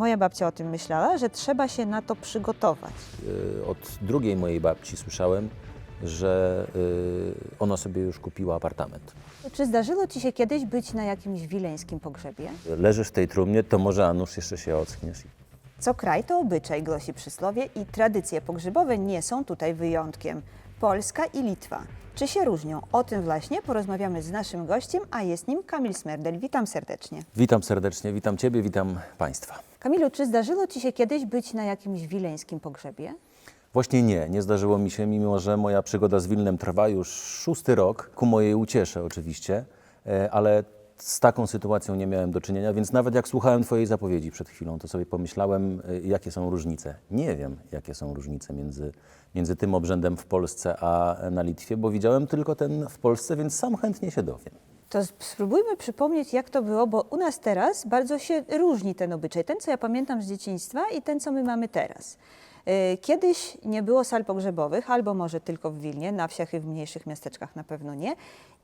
moja babcia o tym myślała, że trzeba się na to przygotować. Y, Od drugiej mojej babci słyszałem, że y, ona sobie już kupiła apartament. Czy zdarzyło Ci się kiedyś być na jakimś wileńskim pogrzebie? Leżysz w tej trumnie, to może a nuż jeszcze się ockniesz. Co kraj to obyczaj, głosi przysłowie, i tradycje pogrzebowe nie są tutaj wyjątkiem. Polska i Litwa. Czy się różnią? O tym właśnie porozmawiamy z naszym gościem, a jest nim Kamil Smerdel. Witam serdecznie. Witam serdecznie, witam Ciebie, witam Państwa. Kamilu, czy zdarzyło Ci się kiedyś być na jakimś wileńskim pogrzebie? Właśnie nie, nie zdarzyło mi się, mimo że moja przygoda z Wilnem trwa już szósty rok, ku mojej uciesze oczywiście, e, ale z taką sytuacją nie miałem do czynienia, więc nawet jak słuchałem Twojej zapowiedzi przed chwilą, to sobie pomyślałem, e, jakie są różnice. Nie wiem, jakie są różnice między, między tym obrzędem w Polsce a na Litwie, bo widziałem tylko ten w Polsce, więc sam chętnie się dowiem. To spróbujmy przypomnieć, jak to było, bo u nas teraz bardzo się różni ten obyczaj. Ten, co ja pamiętam z dzieciństwa i ten, co my mamy teraz. Yy, Kiedyś nie było sal pogrzebowych, albo może tylko w Wilnie, na wsiach i w mniejszych miasteczkach na pewno nie.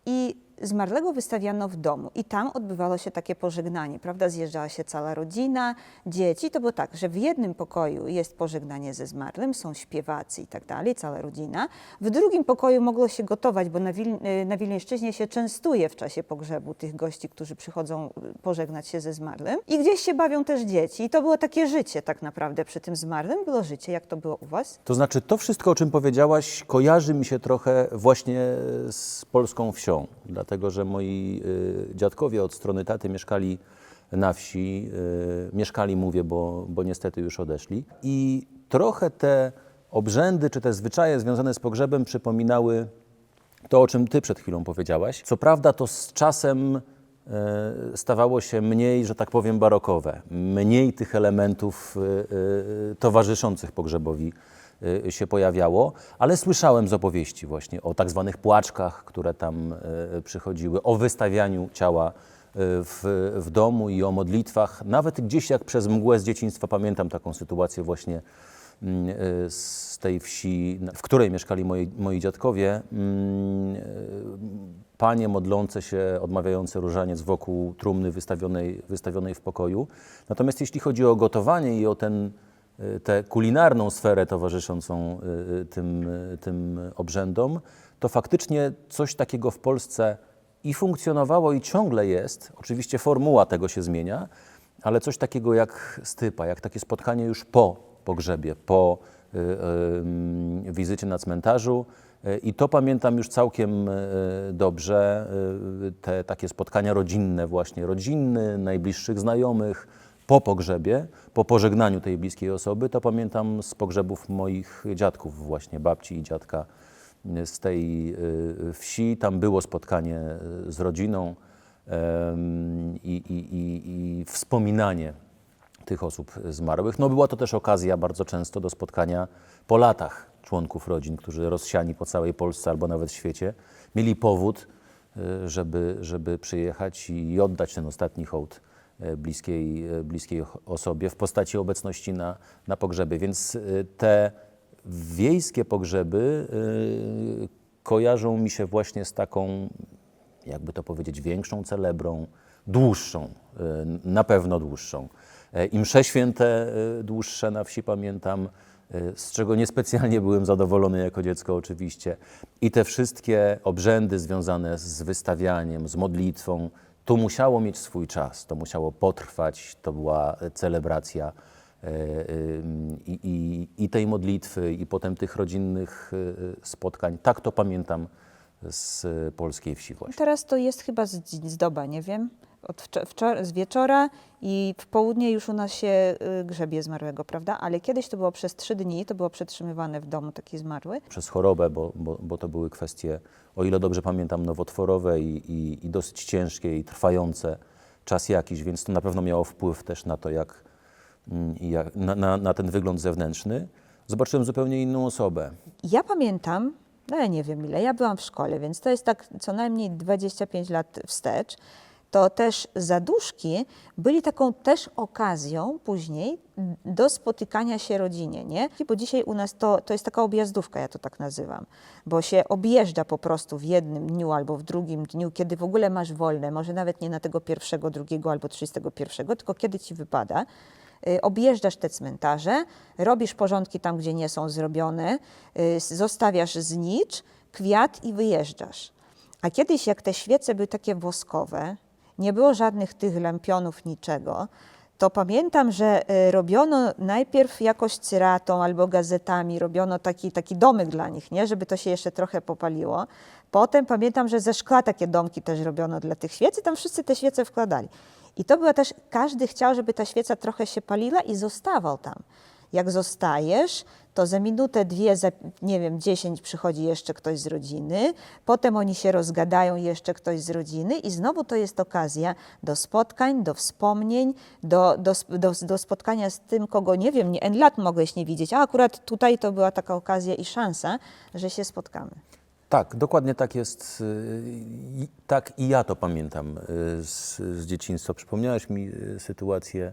I zmarłego wystawiano w domu i tam odbywało się takie pożegnanie, prawda? Zjeżdżała się cała rodzina, dzieci. To było tak, że w jednym pokoju jest pożegnanie ze zmarłym, są śpiewacy i tak dalej, cała rodzina. W drugim pokoju mogło się gotować, bo na, Wil y, na Wilnieszczyźnie się częstuje w czasie pogrzebu tych gości, którzy przychodzą y, pożegnać się ze zmarłym. I gdzieś się bawią też dzieci. I to było takie życie tak naprawdę przy tym zmarłym. Było życie. Jak to było u Was? To znaczy, to wszystko, o czym powiedziałaś, kojarzy mi się trochę właśnie z polską wsią, dlatego że moi y, dziadkowie od strony taty mieszkali na wsi, y, mieszkali, mówię, bo, bo niestety już odeszli. I trochę te obrzędy czy te zwyczaje związane z pogrzebem przypominały to, o czym Ty przed chwilą powiedziałaś. Co prawda, to z czasem e, stawało się mniej, że tak powiem, barokowe, mniej tych elementów towarzyszących pogrzebowi się pojawiało, ale słyszałem z opowieści właśnie o tak zwanych płaczkach, które tam e, przychodziły, o wystawianiu ciała e, w, w domu i o modlitwach. Nawet gdzieś jak przez mgłę z dzieciństwa pamiętam taką sytuację właśnie mm, z tej wsi, w której mieszkali moi, moi dziadkowie. Mm, Panie modlące się, odmawiające różaniec wokół trumny wystawionej, wystawionej w pokoju. Natomiast jeśli chodzi o gotowanie i o ten, tę kulinarną sferę towarzyszącą e, tym, e, tym obrzędom, to faktycznie coś takiego w Polsce i funkcjonowało i ciągle jest. Oczywiście formuła tego się zmienia, ale coś takiego jak stypa, jak takie spotkanie już po pogrzebie, po y, y, wizycie na cmentarzu. Y, I to pamiętam już całkiem y, dobrze, y, te takie spotkania rodzinne właśnie, rodzinne, najbliższych znajomych, po pogrzebie, po pożegnaniu tej bliskiej osoby, to pamiętam z pogrzebów moich dziadków właśnie, babci i dziadka y, z tej y, wsi. Tam było spotkanie y, z rodziną i, i, i, i wspominanie tych osób zmarłych. No była to też okazja bardzo często do spotkania po latach członków rodzin, którzy rozsiani po całej Polsce albo nawet świecie, mieli powód, żeby, żeby przyjechać i oddać ten ostatni hołd bliskiej, e, bliskiej osobie w postaci obecności na, na pogrzebie. Więc y, te wiejskie pogrzeby kojarzą mi się właśnie z taką jakby to powiedzieć, większą celebrą, dłuższą, na pewno dłuższą. E, I msze święte dłuższe na wsi pamiętam, z czego niespecjalnie byłem zadowolony jako dziecko oczywiście. I te wszystkie obrzędy związane z wystawianiem, z modlitwą, to musiało mieć swój czas, to musiało potrwać, to była celebracja e, y, i, i, i tej modlitwy, i potem tych rodzinnych y, spotkań. Tak to pamiętam z polskiej wsi właśnie. Teraz to jest chyba z, z doba, nie wiem, od z wieczora i w południe już u nas się y, grzebie zmarłego, prawda? Ale kiedyś to było przez trzy dni, to było przetrzymywane w domu taki zmarły. Przez chorobę, bo, bo, bo to były kwestie, o ile dobrze pamiętam, nowotworowe i, i, i dosyć ciężkie i trwające czas jakiś, więc to na pewno miało wpływ też na to, jak, mm, jak na, na, na ten wygląd zewnętrzny. Zobaczyłem zupełnie inną osobę. Ja pamiętam, no ja nie wiem ile, ja byłam w szkole, więc to jest tak co najmniej 25 lat wstecz. To też zaduszki byli taką też okazją później do spotykania się rodzinie, nie? Bo dzisiaj u nas to, to jest taka objazdówka, ja to tak nazywam, bo się objeżdża po prostu w jednym dniu albo w drugim dniu, kiedy w ogóle masz wolne, może nawet nie na tego pierwszego, drugiego albo trzydziestego pierwszego, tylko kiedy ci wypada. y, objeżdżasz te cmentarze, robisz porządki tam, gdzie nie są zrobione, y, zostawiasz znicz, kwiat i wyjeżdżasz. A kiedyś, jak te świece były takie woskowe, nie było żadnych tych lampionów, niczego, to pamiętam, że y, robiono najpierw jakoś cyratą albo gazetami, robiono taki, taki domek dla nich, nie? żeby to się jeszcze trochę popaliło. Potem pamiętam, że ze szkła takie domki też robiono dla tych świec i tam wszyscy te świece wkładali. I to była też, każdy chciał, żeby ta świeca trochę się paliła i zostawał tam. Jak zostajesz, to za minutę, dwie, za nie wiem, dziesięć przychodzi jeszcze ktoś z rodziny, potem oni się rozgadają jeszcze ktoś z rodziny i znowu to jest okazja do spotkań, do wspomnień, do, do, do, do spotkania z tym, kogo nie wiem, nie, N lat mogłeś nie widzieć, a akurat tutaj to była taka okazja i szansa, że się spotkamy. Tak, dokładnie tak jest. y, Tak i ja to pamiętam y, z, z dzieciństwa. Przypomniałeś mi y, sytuację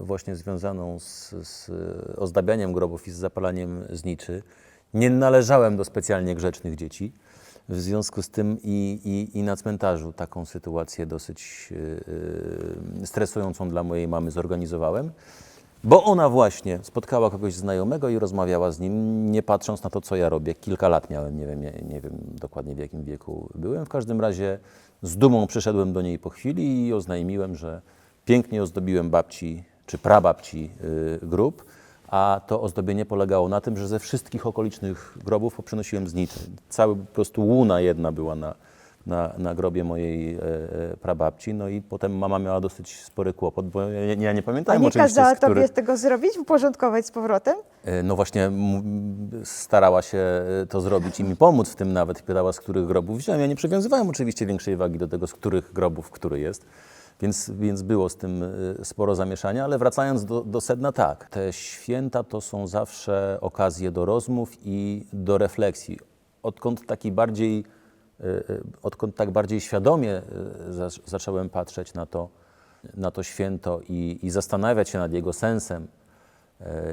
właśnie związaną z, z y, ozdabianiem grobów i z zapalaniem zniczy. Nie należałem do specjalnie grzecznych dzieci. W związku z tym i, i, i na cmentarzu taką sytuację dosyć y, y, stresującą dla mojej mamy zorganizowałem. Bo ona właśnie spotkała kogoś znajomego i rozmawiała z nim, nie patrząc na to, co ja robię. Kilka lat miałem, nie wiem, nie, nie wiem dokładnie w jakim wieku byłem. W każdym razie z dumą przyszedłem do niej po chwili i oznajmiłem, że pięknie ozdobiłem babci czy prababci y, grób, a to ozdobienie polegało na tym, że ze wszystkich okolicznych grobów poprzynosiłem znicze. Cały po prostu łuna jedna była na, na, na grobie mojej e, e, prababci, no i potem mama miała dosyć spory kłopot, bo ja, nie- ja nie A pamiętałem nie oczywiście, kazała z których... tobie tego zrobić, uporządkować z powrotem? E, No właśnie starała się to zrobić i mi pomóc w tym nawet. Pytała, z których grobów wziąłem. Ja nie przywiązywałem oczywiście większej wagi do tego, z których grobów który jest. Więc, więc było z tym e, sporo zamieszania, ale wracając do, do sedna, tak. Te święta to są zawsze okazje do rozmów i do refleksji. Odkąd taki bardziej, e, e, odkąd tak bardziej świadomie zac- zacząłem patrzeć na to, na to święto i, i zastanawiać się nad jego sensem,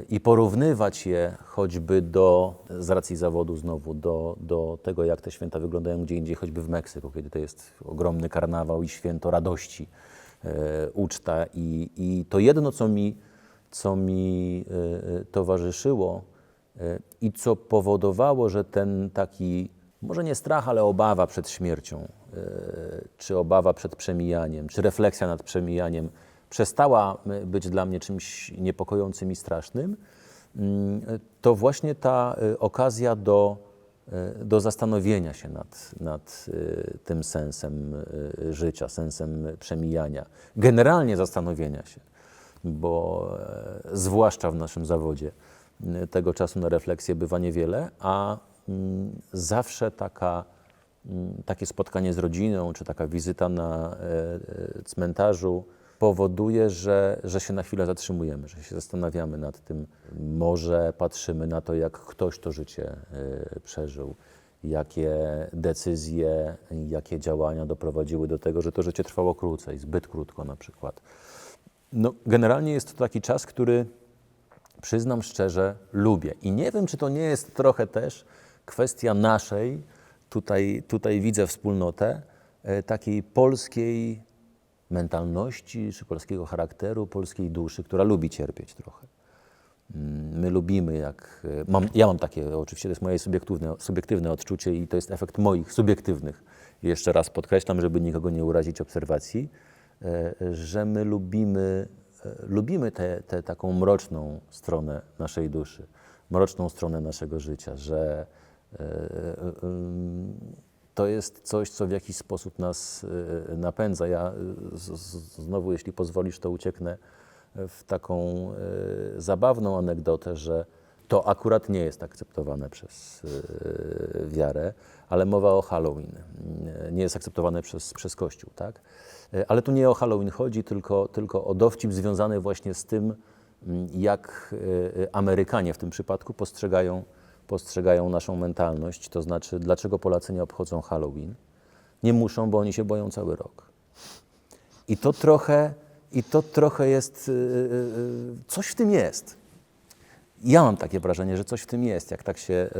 i porównywać je choćby do, z racji zawodu znowu, do, do tego, jak te święta wyglądają gdzie indziej, choćby w Meksyku, kiedy to jest ogromny karnawał i święto radości, e, uczta. I, I to jedno, co mi, co mi e, e, towarzyszyło i co powodowało, że ten taki, może nie strach, ale obawa przed śmiercią, czy obawa przed przemijaniem, czy refleksja nad przemijaniem przestała e, być dla mnie czymś niepokojącym i strasznym, mm, to właśnie ta e, okazja do, e, do zastanowienia się nad, nad tym sensem życia, sensem przemijania. Generalnie zastanowienia się, bo e, zwłaszcza w naszym zawodzie tego czasu na refleksję bywa niewiele, a mm, zawsze taka, mm, takie spotkanie z rodziną, czy taka wizyta na e, e, cmentarzu powoduje, że, że się na chwilę zatrzymujemy, że się zastanawiamy nad tym. Może patrzymy na to, jak ktoś to życie e, przeżył, jakie decyzje, jakie działania doprowadziły do tego, że to życie trwało krócej, zbyt krótko na przykład. No, generalnie jest to taki czas, który przyznam szczerze, lubię. I nie wiem, czy to nie jest trochę też kwestia naszej, tutaj, tutaj widzę wspólnotę, e, takiej polskiej mentalności, czy polskiego charakteru, polskiej duszy, która lubi cierpieć trochę. Mm, My lubimy, jak. e, Mam, ja mam takie, oczywiście to jest moje subiektywne, subiektywne odczucie i to jest efekt moich subiektywnych, jeszcze raz podkreślam, żeby nikogo nie urazić obserwacji, e, że my lubimy, e, lubimy tę te, taką mroczną stronę naszej duszy, mroczną stronę naszego życia, że e, em, to jest coś, co w jakiś sposób nas e, napędza. Ja e, znowu, jeśli pozwolisz, to ucieknę w taką e, zabawną anegdotę, że to akurat nie jest akceptowane przez wiarę, ale mowa o Halloween. Nie jest akceptowane przez, przez Kościół, tak? Ale tu nie o Halloween chodzi, tylko, tylko o dowcip związany właśnie z tym, jak Amerykanie w tym przypadku postrzegają, postrzegają naszą mentalność. To znaczy, dlaczego Polacy nie obchodzą Halloween? Nie muszą, bo oni się boją cały rok. I to trochę, i to trochę jest, y, y, y, coś w tym jest. Ja mam takie wrażenie, że coś w tym jest, jak tak się...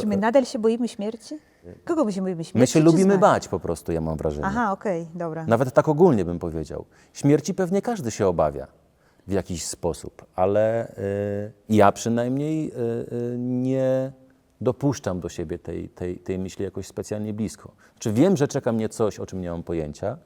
Czy my nadal się boimy śmierci? Kogo my się boimy śmierci? My się lubimy bać po prostu, ja mam wrażenie. Aha, okej, dobra. Nawet tak ogólnie bym powiedział. Śmierci pewnie każdy się obawia. W jakiś sposób, ale y, ja przynajmniej y, y, nie dopuszczam do siebie tej, tej, tej myśli jakoś specjalnie blisko. Czy wiem, że czeka mnie coś, o czym nie mam pojęcia.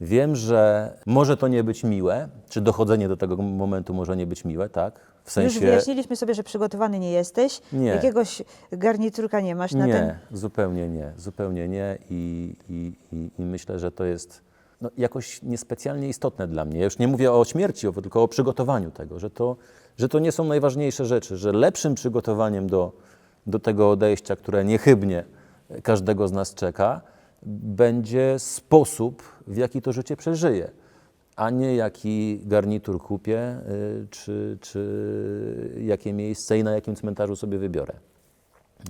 Wiem, że może to nie być miłe, czy dochodzenie do tego momentu może nie być miłe, tak? W Już sensie. wyjaśniliśmy sobie, że przygotowany nie jesteś, Nie. jakiegoś garniturka nie masz na nie, ten... zupełnie nie, zupełnie nie i, i, i, i myślę, że to jest no, jakoś niespecjalnie istotne dla mnie. Ja już nie mówię o śmierci, tylko o przygotowaniu tego, że to, że to nie są najważniejsze rzeczy, że lepszym przygotowaniem do, do tego odejścia, które niechybnie każdego z nas czeka, będzie sposób, w jaki to życie przeżyję, a nie jaki garnitur kupię, y, czy, czy jakie miejsce i na jakim cmentarzu sobie wybiorę.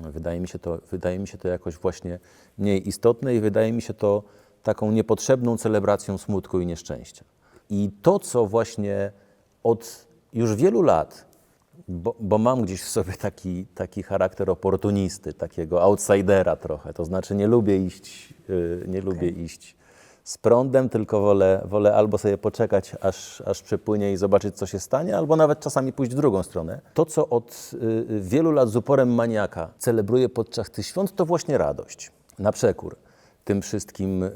Wydaje mi, się to, wydaje mi się to jakoś właśnie mniej istotne i wydaje mi się to taką niepotrzebną celebracją smutku i nieszczęścia. I to, co właśnie od już wielu lat, bo, bo mam gdzieś w sobie taki, taki charakter oportunisty, takiego outsidera trochę, to znaczy nie lubię iść, yy, nie lubię iść z prądem, tylko wolę, wolę albo sobie poczekać, aż, aż przepłynie i zobaczyć, co się stanie, albo nawet czasami pójść w drugą stronę. To, co od y, wielu lat z uporem maniaka celebruję podczas tych świąt, to właśnie radość. Na przekór tym wszystkim y,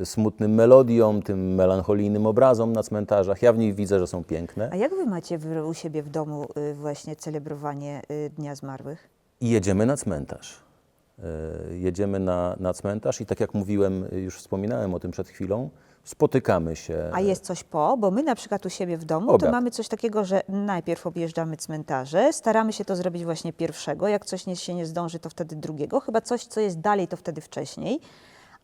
y, smutnym melodiom, tym melancholijnym obrazom na cmentarzach. Ja w nich widzę, że są piękne. A jak wy macie u siebie w domu y, właśnie celebrowanie Dnia Zmarłych? I jedziemy na cmentarz. Jedziemy na, na cmentarz i tak jak mówiłem, już wspominałem o tym przed chwilą, spotykamy się. A jest coś po? Bo my na przykład u siebie w domu to Obiad. mamy coś takiego, że najpierw objeżdżamy cmentarze, staramy się to zrobić właśnie pierwszego, jak coś nie, się nie zdąży, to wtedy drugiego, chyba coś, co jest dalej, to wtedy wcześniej,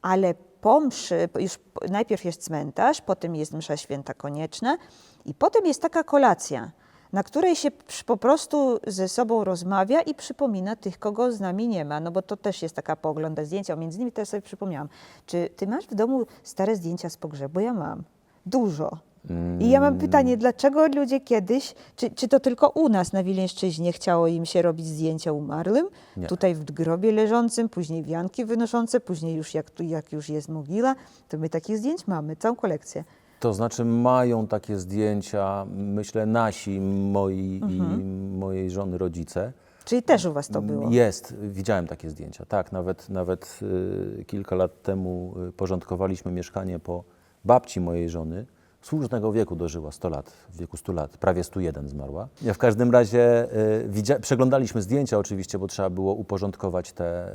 ale po mszy, już najpierw jest cmentarz, potem jest msza święta konieczna i potem jest taka kolacja, na której się po prostu ze sobą rozmawia i przypomina tych, kogo z nami nie ma, no bo to też jest taka poogląda zdjęcia, między innymi teraz sobie przypomniałam. Czy ty masz w domu stare zdjęcia z pogrzebu? Ja mam. Dużo. I ja mam pytanie, dlaczego ludzie kiedyś, czy, czy to tylko u nas na Wileńszczyźnie chciało im się robić zdjęcia umarłym, Nie. tutaj w grobie leżącym, później wianki wynoszące, później już jak, tu, jak już jest mogila, to my takich zdjęć mamy, całą kolekcję. To znaczy mają takie zdjęcia, myślę, nasi, moi i mojej żony rodzice. Czyli też u was to było? Jest, widziałem takie zdjęcia. Tak, nawet, nawet y, kilka lat temu y, porządkowaliśmy mieszkanie po babci mojej żony. Słusznego wieku dożyła 100 lat, w wieku 100 lat, prawie 101 zmarła. Ja w każdym razie y, widzia- przeglądaliśmy zdjęcia oczywiście, bo trzeba było uporządkować te,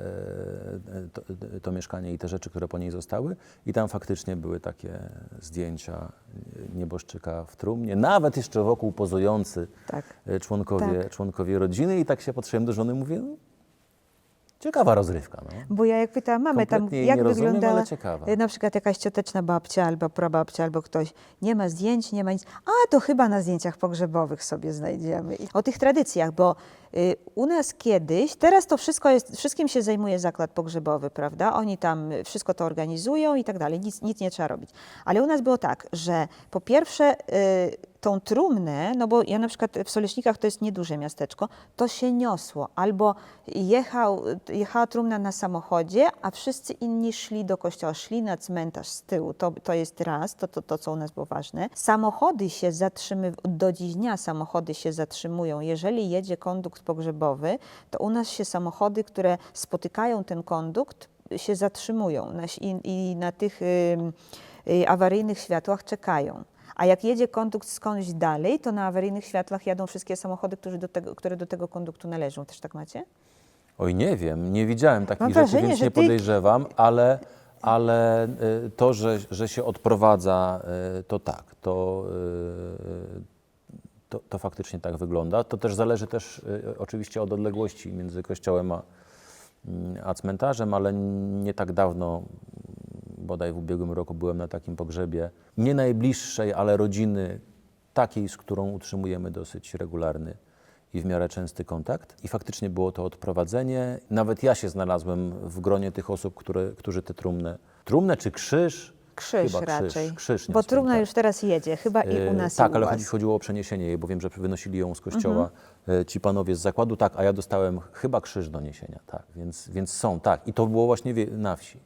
y, to, to mieszkanie i te rzeczy, które po niej zostały. I tam faktycznie były takie zdjęcia y, nieboszczyka w trumnie, nawet jeszcze wokół pozujący Tak. y, członkowie, Tak. członkowie rodziny. I tak się patrzyłem do żony mówię, "No, ciekawa rozrywka. No. Bo ja jak pytałam mamę tam, Kompletnie jej jak rozumiem, wyglądała na przykład jakaś cioteczna babcia albo prababcia albo ktoś, nie ma zdjęć, nie ma nic, a to chyba na zdjęciach pogrzebowych sobie znajdziemy. O tych tradycjach, bo u nas kiedyś, teraz to wszystko jest, wszystkim się zajmuje zakład pogrzebowy, prawda? Oni tam y, wszystko to organizują i tak dalej, nic, nic nie trzeba robić. Ale u nas było tak, że po pierwsze y, tą trumnę, no bo ja na przykład w Solesznikach to jest nieduże miasteczko, to się niosło. Albo jechał, jechała trumna na samochodzie, a wszyscy inni szli do kościoła, szli na cmentarz z tyłu. To, to jest raz, to, to, to co u nas było ważne. Samochody się zatrzymywają, do dziś dnia samochody się zatrzymują. Jeżeli jedzie kondukt pogrzebowy, to u nas się samochody, które spotykają ten kondukt, się zatrzymują i, i na tych y, awaryjnych światłach czekają. A jak jedzie kondukt skądś dalej, to na awaryjnych światłach jadą wszystkie samochody, które do tego, które do tego konduktu należą. Też tak macie? Oj, nie wiem, nie widziałem takich Mam rzeczy, wrażenie, więc nie ty- podejrzewam, ale, ale y, to, że, że się odprowadza, y, to tak, to, to, to faktycznie tak wygląda. To też zależy też y, oczywiście od odległości między kościołem a, mm, a cmentarzem, ale nie tak dawno, bodaj w ubiegłym roku byłem na takim pogrzebie, nie najbliższej, ale rodziny takiej, z którą utrzymujemy dosyć regularny i w miarę częsty kontakt. I faktycznie było to odprowadzenie. Nawet ja się znalazłem w gronie tych osób, które, którzy te trumnę, trumnę czy krzyż? Krzyż Chyba raczej. Krzyż, krzyż Bo trumna tak. już teraz jedzie, chyba i u E, nas Tak, i u ale was. chodzi, chodziło o przeniesienie jej, bo wiem, że wynosili ją z kościoła e, ci panowie z zakładu, tak, a ja dostałem chyba krzyż do niesienia, tak, więc, więc są, tak. I to było właśnie na wsi.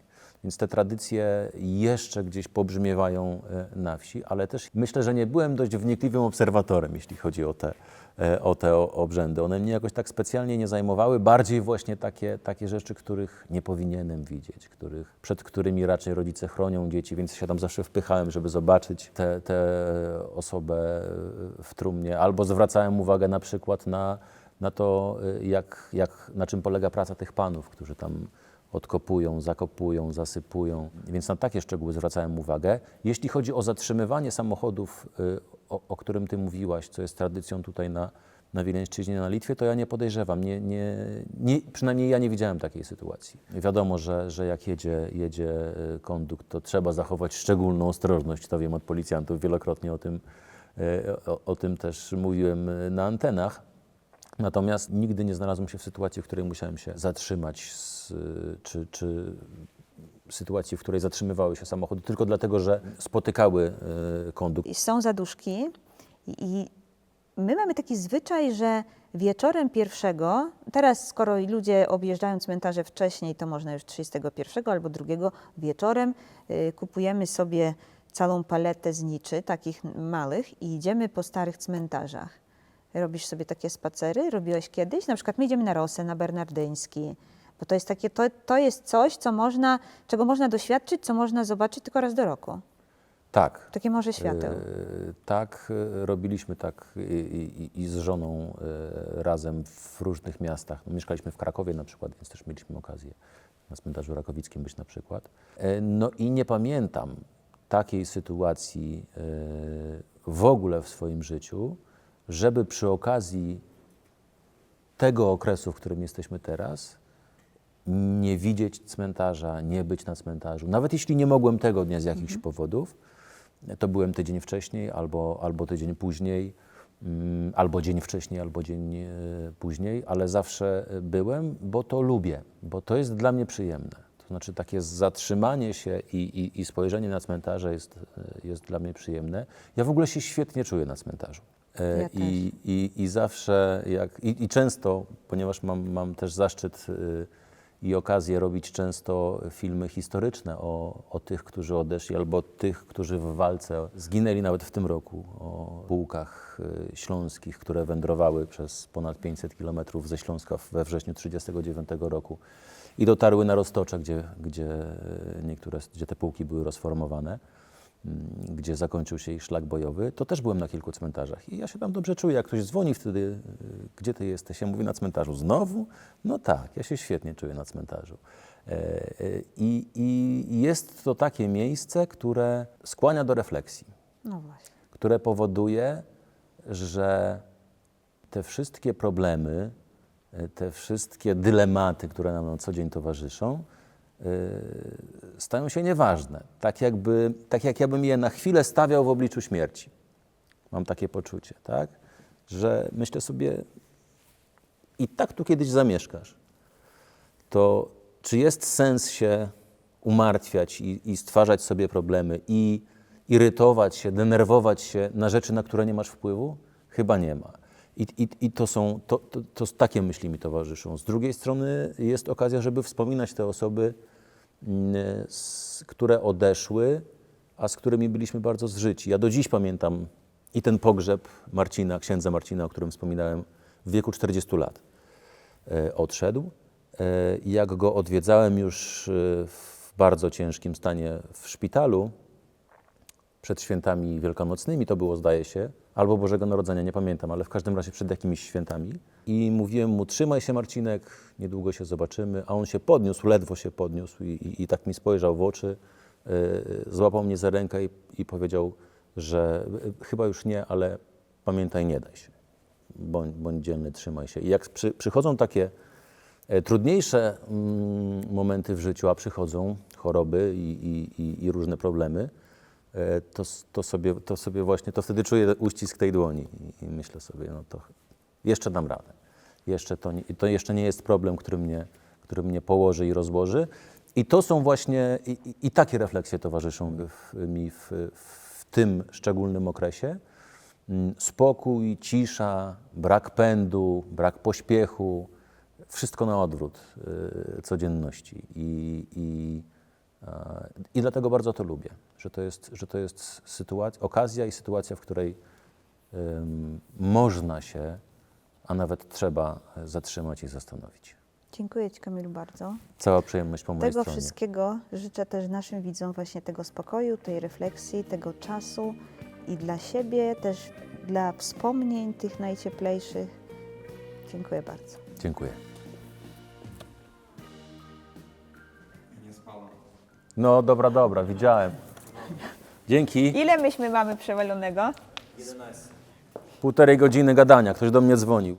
Więc te tradycje jeszcze gdzieś pobrzmiewają e, na wsi, ale też myślę, że nie byłem dość wnikliwym obserwatorem, jeśli chodzi o te, o te obrzędy. One mnie jakoś tak specjalnie nie zajmowały, bardziej właśnie takie, takie rzeczy, których nie powinienem widzieć, których, przed którymi raczej rodzice chronią dzieci, więc się tam zawsze wpychałem, żeby zobaczyć tę osobę w trumnie, albo zwracałem uwagę na przykład na, na to, y, jak, jak, na czym polega praca tych panów, którzy tam odkopują, zakopują, zasypują, więc na takie szczegóły zwracałem uwagę. Jeśli chodzi o zatrzymywanie samochodów, y, o, o którym Ty mówiłaś, co jest tradycją tutaj na, na Wileńszczyźnie, na Litwie, to ja nie podejrzewam, nie, nie, nie, przynajmniej ja nie widziałem takiej sytuacji. Wiadomo, że, że jak jedzie, jedzie y, kondukt, to trzeba zachować szczególną ostrożność, to wiem od policjantów, wielokrotnie o tym, y, o, o tym też mówiłem na antenach. Natomiast nigdy nie znalazłem się w sytuacji, w której musiałem się zatrzymać, z, czy, czy sytuacji, w której zatrzymywały się samochody, tylko dlatego, że spotykały y, kondukt. Są zaduszki i- my mamy taki zwyczaj, że wieczorem pierwszego, teraz skoro ludzie objeżdżają cmentarze wcześniej, to można już 31 albo 2 wieczorem, y, kupujemy sobie całą paletę zniczy, takich małych i idziemy po starych cmentarzach. Robisz sobie takie spacery? Robiłeś kiedyś? Na przykład my idziemy na Rosę, na Bernardyński, bo to jest takie, to, to jest coś, co można, czego można doświadczyć, co można zobaczyć tylko raz do roku. Tak. Takie morze świateł. E, tak, e, robiliśmy tak i, i, i z żoną e, razem w różnych miastach. No, mieszkaliśmy w Krakowie na przykład, więc też mieliśmy okazję na cmentarzu rakowickim być na przykład. E, No i nie pamiętam takiej sytuacji e, w ogóle w swoim życiu, żeby przy okazji tego okresu, w którym jesteśmy teraz, nie widzieć cmentarza, nie być na cmentarzu. Nawet jeśli nie mogłem tego dnia z jakichś powodów, to byłem tydzień wcześniej albo, albo tydzień później, mm, albo dzień wcześniej, albo dzień e, później, ale zawsze byłem, bo to lubię, bo to jest dla mnie przyjemne. To znaczy takie zatrzymanie się i, i, i spojrzenie na cmentarze jest, e, jest dla mnie przyjemne. Ja w ogóle się świetnie czuję na cmentarzu. E, Ja. I, i, I zawsze, jak, i, i często, ponieważ mam, mam też zaszczyt y, i okazję robić często filmy historyczne o, o tych, którzy odeszli, albo tych, którzy w walce zginęli nawet w tym roku, o pułkach y, śląskich, które wędrowały przez ponad 500 kilometrów ze Śląska we wrześniu 1939 roku i dotarły na Roztocze, gdzie, gdzie, y, niektóre, gdzie te pułki były rozformowane gdzie zakończył się ich szlak bojowy, to też byłem na kilku cmentarzach. I ja się tam dobrze czuję. Jak ktoś dzwoni wtedy, y, gdzie ty jesteś? Ja mówię na cmentarzu. Znowu? No tak, ja się świetnie czuję na cmentarzu. E, e, I, I jest to takie miejsce, które skłania do refleksji, No właśnie. które powoduje, że te wszystkie problemy, e, te wszystkie dylematy, które nam na co dzień towarzyszą, stają się nieważne. Tak, jakby, tak jak ja bym je na chwilę stawiał w obliczu śmierci. Mam takie poczucie, tak? Że myślę sobie, i tak tu kiedyś zamieszkasz, to czy jest sens się umartwiać i, i stwarzać sobie problemy i irytować się, denerwować się na rzeczy, na które nie masz wpływu? Chyba nie ma. I, i, i to są, to, to, to takie myśli mi towarzyszą. Z drugiej strony jest okazja, żeby wspominać te osoby, mm, z, które odeszły, a z którymi byliśmy bardzo zżyci. Ja do dziś pamiętam i ten pogrzeb Marcina, księdza Marcina, o którym wspominałem, w wieku 40 lat e, odszedł. E, Jak go odwiedzałem już e, w bardzo ciężkim stanie w szpitalu, przed świętami wielkanocnymi, to było zdaje się, albo Bożego Narodzenia, nie pamiętam, ale w każdym razie przed jakimiś świętami. I mówiłem mu, trzymaj się Marcinek, niedługo się zobaczymy, a on się podniósł, ledwo się podniósł i, i, i tak mi spojrzał w oczy, yy, złapał mnie za rękę i, i powiedział, że yy, chyba już nie, ale pamiętaj, nie daj się, bądź, bądź dzielny, trzymaj się. I jak przy, przychodzą takie e, trudniejsze mm, momenty w życiu, a przychodzą choroby i, i, różne problemy, e, to, s- to, sobie, to sobie właśnie, to wtedy czuję uścisk tej dłoni i, myślę sobie, no to jeszcze dam radę. Jeszcze to, to jeszcze nie jest problem, który mnie, który mnie położy i rozłoży. I to są właśnie, i, i, takie refleksje towarzyszą w, mi w, w tym szczególnym okresie. Mm, Spokój, cisza, brak pędu, brak pośpiechu, wszystko na odwrót y, codzienności. I, i E, I dlatego bardzo to lubię, że to jest, że to jest sytuacja, okazja i sytuacja, w której ym, można się, a nawet trzeba e, zatrzymać i zastanowić. Dziękuję Ci Kamilu bardzo. Cała przyjemność po mojej Tego stronie. wszystkiego życzę też naszym widzom właśnie tego spokoju, tej refleksji, tego czasu i dla siebie, też dla wspomnień tych najcieplejszych. Dziękuję bardzo. Dziękuję. No dobra, dobra, widziałem. Dzięki. Ile myśmy mamy przewalonego? Półtorej godziny gadania. Ktoś do mnie dzwonił.